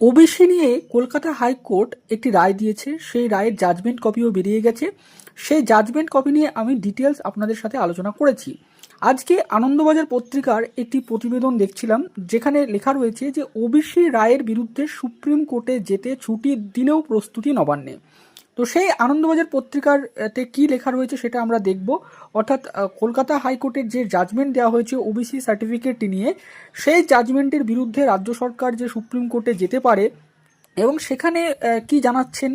OBC নিয়ে Kolkata high court একটি রায় দিয়েছে। সেই রায়ের জাজমেন্ট কপিও বেরিয়ে গেছে। সেই জাজমেন্ট কপি নিয়ে আমি ডিটেলস আপনাদের সাথে আলোচনা করেছি। আজকে আনন্দবাজার পত্রিকার একটি প্রতিবেদন দেখছিলাম, যেখানে লেখা রয়েছে যে, ওবিসি রায়ের বিরুদ্ধে সুপ্রিম কোর্টে যেতে ছুটির দিনেও প্রস্তুতি নবান্নে। তো সেই আনন্দবাজার পত্রিকার তে কি লেখা রয়েছে সেটা আমরা দেখব। অর্থাৎ কলকাতা হাইকোর্টের যে জাজমেন্ট দেওয়া হয়েছে ওবিসি সার্টিফিকেট নিয়ে, সেই জাজমেন্টের বিরুদ্ধে রাজ্য সরকার যে সুপ্রিম কোর্টে যেতে পারে, এবং সেখানে কি জানাচ্ছেন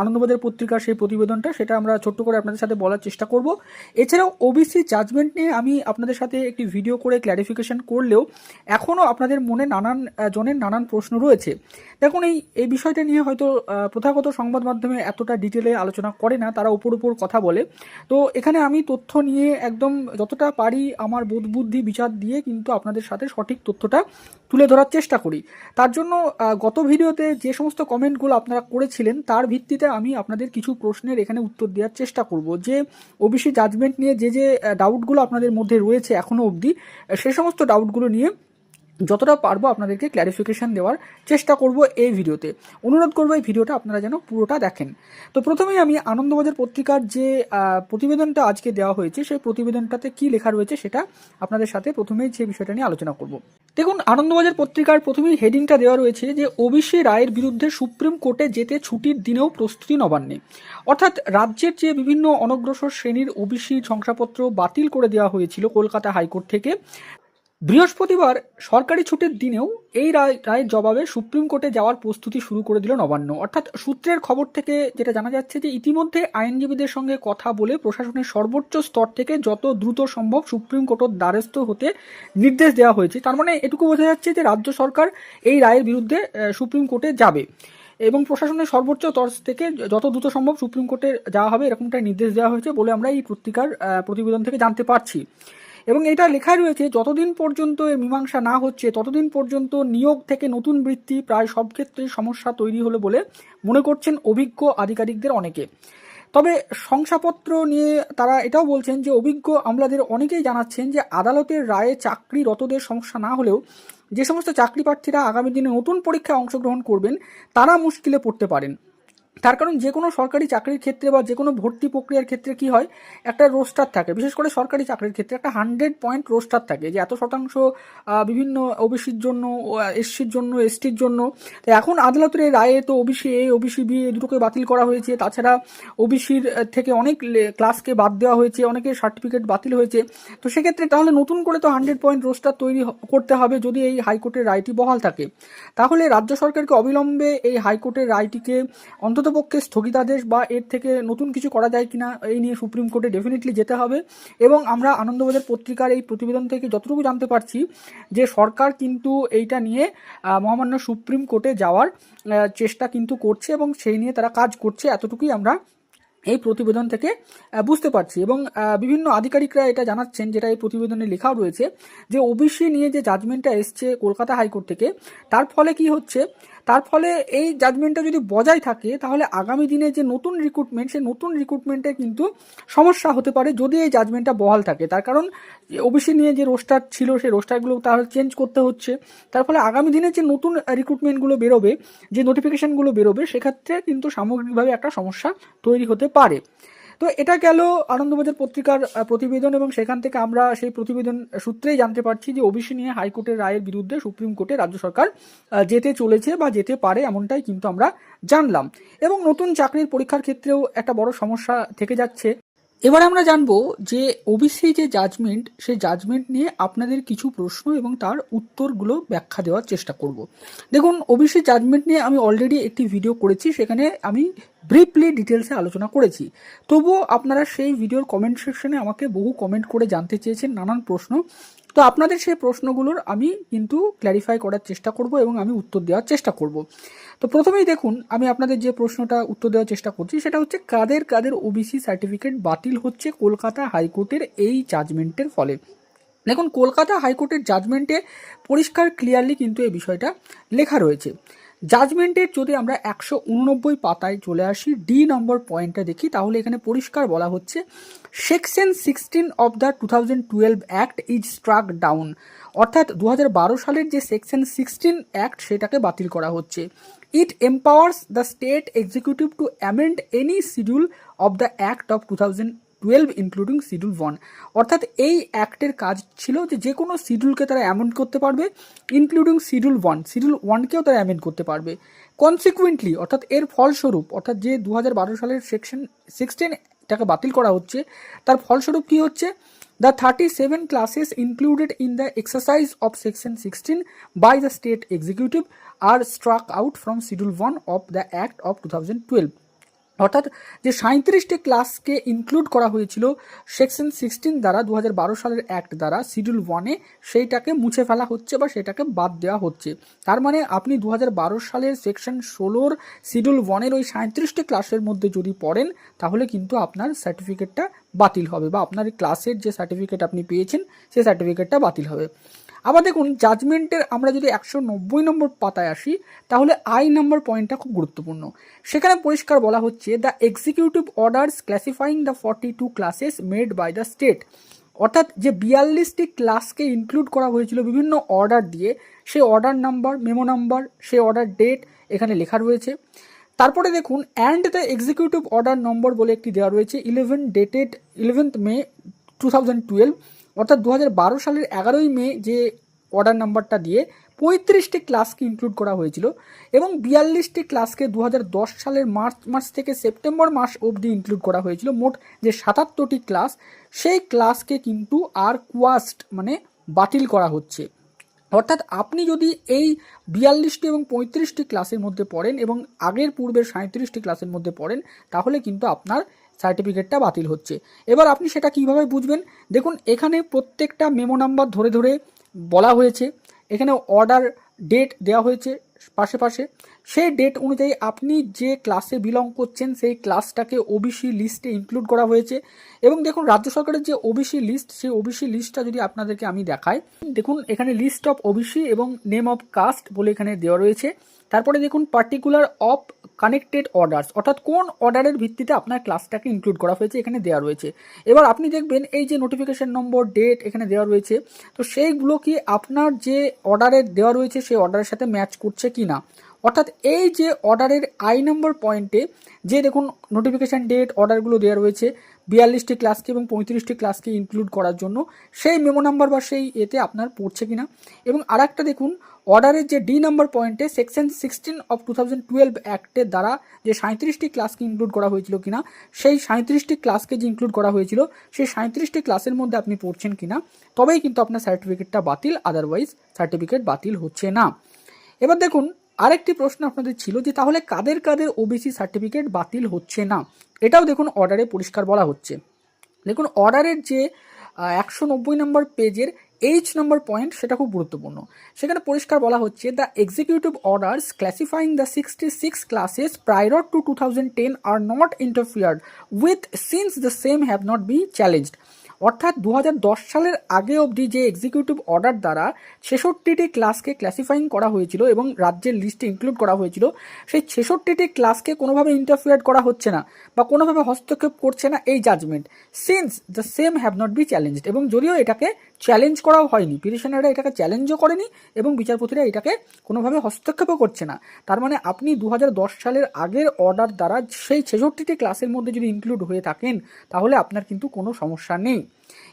আনন্দবাজার পত্রিকার সেই প্রতিবেদনটা, সেটা আমরা ছোট্ট করে আপনাদের সাথে বলার চেষ্টা করব। এছাড়াও ওবিসি জাজমেন্ট নিয়ে আমি আপনাদের সাথে একটি ভিডিও করে ক্ল্যারিফিকেশন করলেও এখনও আপনাদের মনে নানান জনের নানান প্রশ্ন রয়েছে। দেখুন, এই এই বিষয়টা নিয়ে হয়তো প্রথাগত সংবাদ মাধ্যমে এতটা ডিটেলে আলোচনা করে না, তারা উপর উপর কথা বলে। তো এখানে আমি তথ্য নিয়ে একদম যতটা পারি আমার বোধ বুদ্ধি বিচার দিয়ে কিন্তু আপনাদের সাথে সঠিক তথ্যটা তুলে ধরার চেষ্টা করি। তার জন্য গত ভিডিওতে যে সমস্ত কমেন্টগুলো আপনারা করেছিলেন, তার ভিত্তিতে আমি আপনাদের কিছু প্রশ্নের এখানে উত্তর দেওয়ার চেষ্টা করব। যে ওবিসি জাজমেন্ট নিয়ে যে যে ডাউটগুলো আপনাদের মধ্যে রয়েছে এখনও অবধি সে সমস্ত ডাউটগুলো নিয়ে যতটা পারব আপনাদেরকে ক্ল্যারিফিকেশন দেওয়ার চেষ্টা করব এই ভিডিওতে। অনুরোধ করব এই ভিডিওটা আপনারা যেন পুরোটা দেখেন। তো প্রথমেই আমি আনন্দবাজার পত্রিকার যে প্রতিবেদনটা আজকে দেওয়া হয়েছে, সেই প্রতিবেদনটাতে কি লেখা রয়েছে সেটা আপনাদের সাথে প্রথমেই যে বিষয়টা নিয়ে আলোচনা করব। দেখুন, আনন্দবাজার পত্রিকার প্রথমেই হেডিংটা দেওয়া রয়েছে যে, ওবিসি রায়ের বিরুদ্ধে সুপ্রিম কোর্টে যেতে ছুটির দিনেও প্রস্তুতি নবান্নে। অর্থাৎ রাজ্যের যে বিভিন্ন অনগ্রসর শ্রেণির ওবিসি শংসাপত্র বাতিল করে দেওয়া হয়েছিল কলকাতা হাইকোর্ট থেকে বৃহস্পতিবার সরকারি ছুটির দিনেও এই রায়, রায়ের জবাবে সুপ্রিম কোর্টে যাওয়ার প্রস্তুতি শুরু করে দিল নবান্ন। অর্থাৎ সূত্রের খবর থেকে যেটা জানা যাচ্ছে যে ইতিমধ্যে আইনজীবীদের সঙ্গে কথা বলে প্রশাসনের সর্বোচ্চ স্তর থেকে যত দ্রুত সম্ভব সুপ্রিম কোর্টের দ্বারস্থ হতে নির্দেশ দেওয়া হয়েছে। তার মানে এটুকু বোঝা যাচ্ছে যে রাজ্য সরকার এই রায়ের বিরুদ্ধে সুপ্রিম কোর্টে যাবে এবং প্রশাসনের সর্বোচ্চ তরফ থেকে যত দ্রুত সম্ভব সুপ্রিম কোর্টে যাওয়া হবে এরকমটা নির্দেশ দেওয়া হয়েছে বলে আমরা এই পত্রিকার প্রতিবেদন থেকে জানতে পারছি। এবং এটা লেখা রয়েছে, যতদিন পর্যন্ত এর মীমাংসা না হচ্ছে, ততদিন পর্যন্ত নিয়োগ থেকে নতুন বৃত্তি প্রায় সব ক্ষেত্রেই সমস্যা তৈরি হলো বলে মনে করছেন অভিজ্ঞ আধিকারিকদের অনেকে। তবে শংসাপত্র নিয়ে তারা এটাও বলছেন যে, অভিজ্ঞ আমলাদের অনেকেই জানাচ্ছেন যে, আদালতের রায়ে চাকরিরতদের সমস্যা না হলেও যে সমস্ত চাকরি প্রার্থীরা আগামী দিনে নতুন পরীক্ষায় অংশগ্রহণ করবেন, তারা মুশকিলে পড়তে পারেন। তার কারণ যে কোনো সরকারি চাকরির ক্ষেত্রে বা যে কোনো ভর্তি প্রক্রিয়ার ক্ষেত্রে কি হয়, একটা রোস্টার থাকে। বিশেষ করে সরকারি চাকরির ক্ষেত্রে একটা হান্ড্রেড পয়েন্ট রোস্টার থাকে যে এত শতাংশ বিভিন্ন ওবিসির জন্য এসসির জন্য এসটির জন্য। তো এখন আদালতের এই রায়ে তো ওবিসি এ ওবিসি বি এ দুটোকে বাতিল করা হয়েছে। তাছাড়া ওবিসির থেকে অনেক ক্লাসকে বাদ দেওয়া হয়েছে, অনেকের সার্টিফিকেট বাতিল হয়েছে। তো সেক্ষেত্রে তাহলে নতুন করে তো হান্ড্রেড পয়েন্ট রোস্টার তৈরি করতে হবে যদি এই হাইকোর্টের রায়টি বহাল থাকে। তাহলে রাজ্য সরকারকে অবিলম্বে এই হাইকোর্টের রায়টিকে অন্ততপক্ষে স্থগিতাদেশ বা এর থেকে নতুন কিছু করা যায় কিনা, এই নিয়ে সুপ্রিম কোর্টে ডেফিনেটলি যেতে হবে। এবং আমরা আনন্দবাজার পত্রিকার এই প্রতিবেদন থেকে যতটুকু জানতে পারছি যে সরকার কিন্তু এইটা নিয়ে মহামান্য সুপ্রিম কোর্টে যাওয়ার চেষ্টা কিন্তু করছে এবং সেই নিয়ে তারা কাজ করছে এতটুকুই আমরা এই প্রতিবেদন থেকে বুঝতে পারছি। এবং বিভিন্ন আধিকারিকরা এটা জানাচ্ছেন, যেটা এই প্রতিবেদনে লেখাও রয়েছে যে ওবিসি নিয়ে যে জাজমেন্টটা এসছে কলকাতা হাইকোর্ট থেকে, তার ফলে কি হচ্ছে? তার ফলে এই জাজমেন্টটা যদি বজায় থাকে, তাহলে আগামী দিনে যে নতুন রিক্রুটমেন্ট সেই নতুন রিক্রুটমেন্টে কিন্তু সমস্যা হতে পারে যদি এই জাজমেন্টটা বহাল থাকে। তার কারণ ওবিসি নিয়ে যে রোস্টার ছিল, সেই রোস্টারগুলো তাহলে চেঞ্জ করতে হচ্ছে। তার ফলে আগামী দিনে যে নতুন রিক্রুটমেন্টগুলো বেরোবে, যে নোটিফিকেশনগুলো বেরোবে, সেক্ষেত্রে কিন্তু সামগ্রিকভাবে একটা সমস্যা তৈরি হতে পারে। তো এটা গেল আনন্দবাজার পত্রিকার প্রতিবেদন এবং সেখান থেকে আমরা সেই প্রতিবেদন সূত্রেই জানতে পারছি যে ওবিসি নিয়ে হাইকোর্টের রায়ের বিরুদ্ধে সুপ্রিম কোর্টে রাজ্য সরকার যেতে চলেছে বা যেতে পারে এমনটাই কিন্তু আমরা জানলাম। এবং নতুন চাকরির পরীক্ষার ক্ষেত্রেও একটা বড় সমস্যা থেকে যাচ্ছে। এবার আমরা জানব যে ওবিসি যে জাজমেন্ট সেই জাজমেন্ট নিয়ে আপনাদের কিছু প্রশ্ন এবং তার উত্তরগুলো ব্যাখ্যা দেওয়ার চেষ্টা করব। দেখুন ওবিসি জাজমেন্ট নিয়ে আমি অলরেডি একটি ভিডিও করেছি, সেখানে আমি ব্রিফলি ডিটেলসে আলোচনা করেছি। তবুও আপনারা সেই ভিডিওর কমেন্ট সেকশনে আমাকে বহু কমেন্ট করে জানতে চেয়েছেন, নানান প্রশ্ন। তো আপনাদের সেই প্রশ্নগুলোর আমি কিন্তু ক্ল্যারিফাই করার চেষ্টা করব এবং আমি উত্তর দেওয়ার চেষ্টা করব। তো প্রথমেই দেখুন, আমি আপনাদের যে প্রশ্নটা উত্তর দেওয়ার চেষ্টা করছি, সেটা হচ্ছে কাদের কাদের ওবিসি সার্টিফিকেট বাতিল হচ্ছে কলকাতা হাইকোর্টের এই জাজমেন্টের ফলে? দেখুন, কলকাতা হাইকোর্টের জাজমেন্টে পরিষ্কার ক্লিয়ারলি কিন্তু এই বিষয়টা লেখা রয়েছে। জাজমেন্টের যদি আমরা একশো উননব্বই পাতায় চলে আসি ডি নম্বর পয়েন্টটা দেখি, তাহলে এখানে পরিষ্কার বলা হচ্ছে section sixteen of the two thousand twelve act is struck down অর্থাৎ দু বারো সালের যে সেকশন সিক্সটিন অ্যাক্ট সেটাকে বাতিল করা হচ্ছে। It empowers the state executive to amend any schedule of the act of two thousand twelve including schedule one অর্থাৎ এই অ্যাক্টের কাজ ছিল যে যে কোনো শিডিউলকে তারা অ্যামেন্ড করতে পারবে ইনক্লুডিং শিডিউল ওয়ান শিডিউল ওয়ানকেও তারা অ্যামেন্ড করতে পারবে। কনসিকুয়েন্টলি অর্থাৎ এর ফলস্বরূপ, অর্থাৎ যে দু হাজার বারো সালের সেকশন সিক্সটিন এটাকে বাতিল করা হচ্ছে, তার ফলস্বরূপ কী হচ্ছে? The thirty seven classes included in the exercise of section sixteen by the state executive are struck out from schedule one of the act of two thousand twelve অর্থাৎ যে সাঁত্রিশটি ক্লাসকে ইনক্লুড করা হয়েছিল সেকশন সিক্সটিন দ্বারা দু বারো সালের act দ্বারা schedule ওয়ানে সেইটাকে মুছে ফেলা হচ্ছে বা সেটাকে বাদ দেওয়া হচ্ছে। তার মানে আপনি দু বারো সালের সেকশন ষোলোর শিডিউল ওয়ানের ওই সাঁত্রিশটি ক্লাসের মধ্যে যদি পড়েন, তাহলে কিন্তু আপনার সার্টিফিকেটটা বাতিল হবে বা আপনার ক্লাসের যে সার্টিফিকেট আপনি পেয়েছেন, সেই সার্টিফিকেটটা বাতিল হবে। আবার দেখুন জাজমেন্টের আমরা যদি একশো নব্বই নম্বর পাতায় আসি, তাহলে আই নম্বর পয়েন্টটা খুব গুরুত্বপূর্ণ। সেখানে পরিষ্কার বলা হচ্ছে the executive orders classifying the forty two classes made by the state অর্থাৎ যে বিয়াল্লিশটি ক্লাসকে ইনক্লুড করা হয়েছিল বিভিন্ন অর্ডার দিয়ে, সেই অর্ডার নাম্বার মেমো নাম্বার সেই অর্ডার ডেট এখানে লেখা রয়েছে। তারপরে দেখুন and the executive order number বলে একটি দেওয়া রয়েছে eleven dated eleventh May two thousand twelve অর্থাৎ দু হাজার বারো সালের এগারোই মে যে অর্ডার নাম্বারটা দিয়ে পঁয়ত্রিশটি ক্লাসকে ইনক্লুড করা হয়েছিল এবং বিয়াল্লিশটি ক্লাসকে দু হাজার দশ সালের মার্চ মাস থেকে সেপ্টেম্বর মাস অবধি ইনক্লুড করা হয়েছিল। মোট যে সাতাত্তরটি ক্লাস সেই ক্লাসকে কিন্তু আর কোয়াস্ট মানে বাতিল করা হচ্ছে। অর্থাৎ আপনি যদি এই বিয়াল্লিশটি এবং পঁয়ত্রিশটি ক্লাসের মধ্যে পড়েন এবং আগের পূর্বের সাঁত্রিশটি ক্লাসের মধ্যে পড়েন, তাহলে কিন্তু আপনার সার্টিফিকেটটা বাতিল হচ্ছে। এবার আপনি সেটা কীভাবে বুঝবেন? দেখুন, এখানে প্রত্যেকটা মেমো নাম্বার ধরে ধরে বলা হয়েছে। এখানে অর্ডার ডেট দেওয়া হয়েছে পাশে পাশে। সেই ডেট অনুযায়ী আপনি যে ক্লাসে বিলং করছেন, সেই ক্লাসটাকে ওবিসি লিস্টে ইনক্লুড করা হয়েছে। এবং দেখুন, রাজ্য সরকারের যে ওবিসি লিস্ট, সেই ওবিসি লিস্টটা যদি আপনাদেরকে আমি দেখাই, দেখুন, এখানে লিস্ট অফ ওবিসি এবং নেম অফ কাস্ট বলে এখানে দেওয়া রয়েছে। তারপরে দেখুন, পার্টিকুলার অফ কানেক্টেড অর্ডার্স অর্থাৎ কোন অর্ডারের ভিত্তিতে আপনার ক্লাসটাকে ইনক্লুড করা হয়েছে, এখানে দেওয়া রয়েছে। এবার আপনি দেখবেন এই যে নোটিফিকেশান নম্বর ডেট এখানে দেওয়া রয়েছে। তো সেইগুলো কি আপনার যে অর্ডারের দেওয়া রয়েছে, সেই অর্ডারের সাথে ম্যাচ করছে কি না অর্থাৎ এই যে অর্ডারের আই নম্বর পয়েন্টে যে দেখুন নোটিফিকেশান ডেট অর্ডারগুলো দেওয়া রয়েছে, বিয়াল্লিশটি ক্লাসকে এবং পঁয়ত্রিশটি ক্লাসকে ইনক্লুড করার জন্য, সেই মেমো নাম্বার বা সেই এতে আপনার পড়ছে কিনা। এবং আর একটা দেখুন, অর্ডারের যে ডি নাম্বার পয়েন্টে section sixteen of two thousand twelve অ্যাক্টের দ্বারা যে সাঁত্রিশটি ক্লাসকে ইনক্লুড করা হয়েছিল কিনা, সেই সাঁত্রিশটি ক্লাসকে যে ইনক্লুড করা হয়েছিল, সেই সাঁত্রিশটি ক্লাসের মধ্যে আপনি পড়ছেন কিনা, তবেই কিন্তু আপনার সার্টিফিকেটটা বাতিল আদারওয়াইজ সার্টিফিকেট বাতিল হচ্ছে না। এবার দেখুন আরেকটি প্রশ্ন আপনাদের ছিল যে তাহলে কাদের কাদের ওবিসি সার্টিফিকেট বাতিল হচ্ছে না? এটাও দেখুন অর্ডারে পরিষ্কার বলা হচ্ছে। দেখুন অর্ডারের যে একশো নব্বই নম্বর পেজের এইচ নম্বর পয়েন্ট সেটা খুব গুরুত্বপূর্ণ। সেখানে পরিষ্কার বলা হচ্ছে the executive orders classifying the sixty six classes prior to two thousand ten are not interfered with since the same have not been challenged অর্থাৎ দু হাজার দশ সালের আগে অবধি যে এক্সিকিউটিভ অর্ডার দ্বারা ছেষট্টিটি ক্লাসকে ক্লাসিফাইং করা হয়েছিল এবং রাজ্যের লিস্টে ইনক্লুড করা হয়েছিল, সেই ছেষট্টিটি ক্লাসকে কোনোভাবে ইন্টারফিয়ার করা হচ্ছে না বা কোনোভাবে হস্তক্ষেপ করছে না এই judgment since the same have not been challenged এবং যদিও এটাকে চ্যালেঞ্জ করাও হয়নি পিটিশনাররা এটাকে চ্যালেঞ্জও করেনি এবং বিচারপতিরা এটাকে কোনোভাবে হস্তক্ষেপও করছে না। তার মানে আপনি দু হাজার দশ সালের আগের অর্ডার দ্বারা সেই ছেষট্টিটি ক্লাসের মধ্যে যদি ইনক্লুড হয়ে থাকেন, তাহলে আপনার কিন্তু কোনো সমস্যা নেই।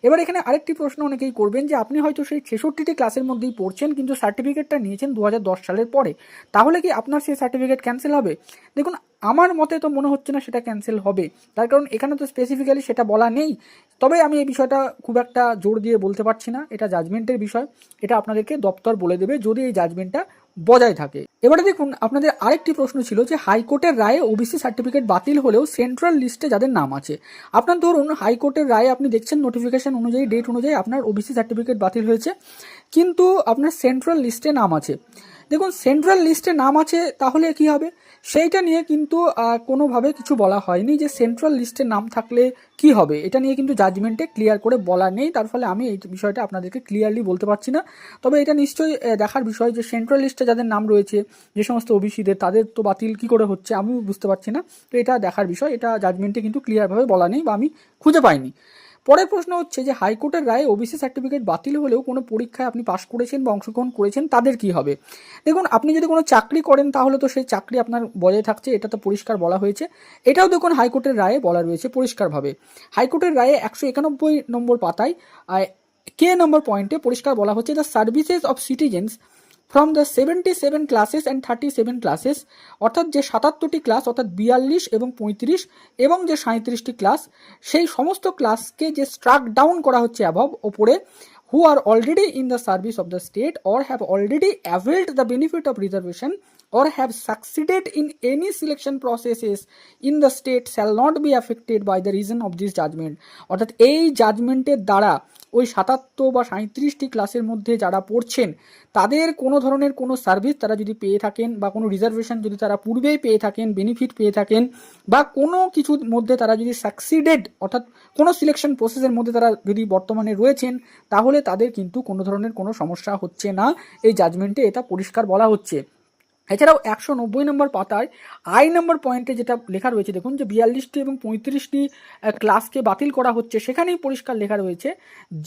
এবার এখানে আরেকটি প্রশ্ন অনেকেই করবেন যে আপনি হয়তো সেই ছেষট্টিটি ক্লাসের মধ্যেই পড়ছেন, কিন্তু সার্টিফিকেটটা নিয়েছেন দু হাজার দশ সালের পরে। তাহলে কি আপনার সেই সার্টিফিকেট ক্যান্সেল হবে? দেখুন, আমার মতে তো মনে হচ্ছে না সেটা ক্যান্সেল হবে। তার কারণ এখানে তো স্পেসিফিক্যালি সেটা বলা নেই। তবে আমি এই বিষয়টা খুব একটা জোর দিয়ে বলতে পারছি না। এটা জাজমেন্টের বিষয়। এটা আপনাদেরকে দপ্তর বলে দেবে। যদি এই জাজমেন্টটা বজায় থাকে। এবারে দেখুন, আপনাদের আরেকটি প্রশ্ন ছিল যে হাইকোর্টের রায়ে ওবিসি সার্টিফিকেট বাতিল হলেও সেন্ট্রাল লিস্টে যাদের নাম আছে, আপনার ধরুন হাইকোর্টের রায়ে আপনি দেখছেন নোটিফিকেশন অনুযায়ী, ডেট অনুযায়ী আপনার ওবিসি সার্টিফিকেট বাতিল হয়েছে, কিন্তু আপনার সেন্ট্রাল লিস্টে নাম আছে। দেখুন সেন্ট্রাল লিস্টে নাম আছে, তাহলে কি হবে? সেইটা নিয়ে কিন্তু কোনোভাবে কিছু বলা হয়নি যে সেন্ট্রাল লিস্টে নাম থাকলে কি হবে। এটা নিয়ে কিন্তু জাজমেন্টে ক্লিয়ার করে বলা নেই, তার ফলে আমি এই বিষয়টা আপনাদেরকে ক্লিয়ারলি বলতে পারছি না। তবে এটা নিশ্চয়ই দেখার বিষয় যে সেন্ট্রাল লিস্টে যাদের নাম রয়েছে, যে সমস্ত ওবিসিদের তাদের তো বাতিল কি করে হচ্ছে, আমিও বুঝতে পারছি না। তো এটা দেখার বিষয়, এটা জাজমেন্টে কিন্তু ক্লিয়ারভাবে বলা নেই বা আমি খুঁজে পাইনি। পরের প্রশ্ন হচ্ছে যে হাইকোর্টের রায়ে ওবিসি সার্টিফিকেট বাতিল হলেও কোনো পরীক্ষায় আপনি পাশ করেছেন বা অংশগ্রহণ করেছেন, তাদের কি হবে? দেখুন, আপনি যদি কোনো চাকরি করেন তাহলে তো সেই চাকরি আপনার বজায় থাকছে, এটা তো পরিষ্কার বলা হয়েছে। এটাও দেখুন, হাইকোর্টের রায়ে বলা রয়েছে পরিষ্কারভাবে। হাইকোর্টের রায়ে একশো একানব্বই নম্বর পাতায় কে নম্বর পয়েন্টে পরিষ্কার বলা হচ্ছে the services of citizens from the seventy seven classes and thirty seven classes অর্থাৎ যে সাতাত্তরটি ক্লাস অর্থাৎ বিয়াল্লিশ এবং পঁয়ত্রিশ, এবং যে সাঁত্রিশটি ক্লাস সেই সমস্ত ক্লাসকে যে স্ট্রাক ডাউন করা হচ্ছে অ্যাভব ওপরে who are already in the service of the state or have already availed the benefit of reservation or have succeeded in any selection processes in the state shall not be affected by the reason of this judgment অর্থাৎ এই জাজমেন্টের দ্বারা ওই সাতাত্তর বা সাঁত্রিশটি ক্লাসের মধ্যে যারা পড়ছেন, তাদের কোনো ধরনের কোনো সার্ভিস তারা যদি পেয়ে থাকেন বা কোনো রিজার্ভেশন যদি তারা পূর্বেই পেয়ে থাকেন বেনিফিট পেয়ে থাকেন বা কোনো কিছুর মধ্যে তারা যদি সাকসিডেড অর্থাৎ কোনো সিলেকশন প্রসেসের মধ্যে তারা যদি বর্তমানে রয়েছেন, তাহলে তাদের কিন্তু কোনো ধরনের কোনো সমস্যা হচ্ছে না। এই জাজমেন্টে এটা পরিষ্কার বলা হচ্ছে। এছাড়াও একশো নব্বই নম্বর পাতায় আই নম্বর পয়েন্টে যেটা লেখা রয়েছে, দেখুন যে বিয়াল্লিশটি এবং পঁয়ত্রিশটি ক্লাসকে বাতিল করা হচ্ছে। সেখানেই পরিষ্কার লেখা রয়েছে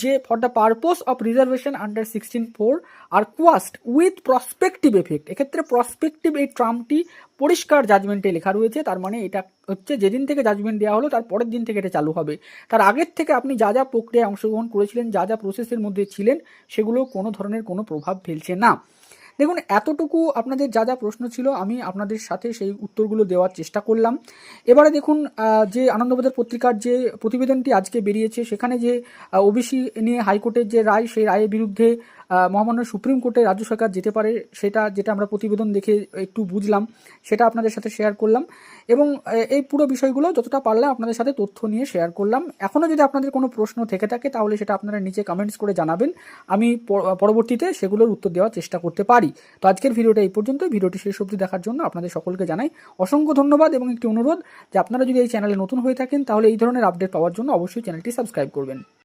যে for the purpose of reservation under sixteen four are quashed with prospective effect এক্ষেত্রে প্রসপেক্টিভ এই ট্রামটি পরিষ্কার জাজমেন্টে লেখা রয়েছে। তার মানে এটা হচ্ছে যেদিন থেকে জাজমেন্ট দেওয়া হলো, তার পরের দিন থেকে এটা চালু হবে। তার আগের থেকে আপনি যা যা প্রক্রিয়ায় অংশগ্রহণ করেছিলেন, যা যা প্রসেসের মধ্যে ছিলেন, সেগুলো কোনো ধরনের কোনো প্রভাব ফেলছে না। দেখুন, এতটুকু আপনাদের যা যা প্রশ্ন ছিল, আমি আপনাদের সাথে সেই উত্তরগুলো দেওয়ার চেষ্টা করলাম। এবারে দেখুন যে আনন্দবাজার পত্রিকার যে প্রতিবেদনটি আজকে বেরিয়েছে, সেখানে যে ওবিসি নিয়ে হাইকোর্টের যে রায়, সেই রায়ের বিরুদ্ধে মহামান্য সুপ্রিম কোর্টে রাজ্য সরকার যেতে পারে, সেটা যেটা আমরা প্রতিবেদন দেখে একটু বুঝলাম, সেটা আপনাদের সাথে শেয়ার করলাম এবং এই পুরো বিষয়গুলো যতটা পারলাম আপনাদের সাথে তথ্য নিয়ে শেয়ার করলাম। এখনও যদি আপনাদের কোনো প্রশ্ন থেকে থাকে, তাহলে সেটা আপনারা নিচে কমেন্টস করে জানাবেন। আমি পরবর্তীতে সেগুলোর উত্তর দেওয়ার চেষ্টা করতে পারি। তো আজকের ভিডিওটা এই পর্যন্ত। ভিডিওটি শেষ অবধি দেখার জন্য আপনাদের সকলকে জানাই অসংখ্য ধন্যবাদ এবং একটি অনুরোধ যে আপনারা যদি এই চ্যানেলে নতুন হয়ে থাকেন, তাহলে এই ধরনের আপডেট পাওয়ার জন্য অবশ্যই চ্যানেলটি সাবস্ক্রাইব করবেন।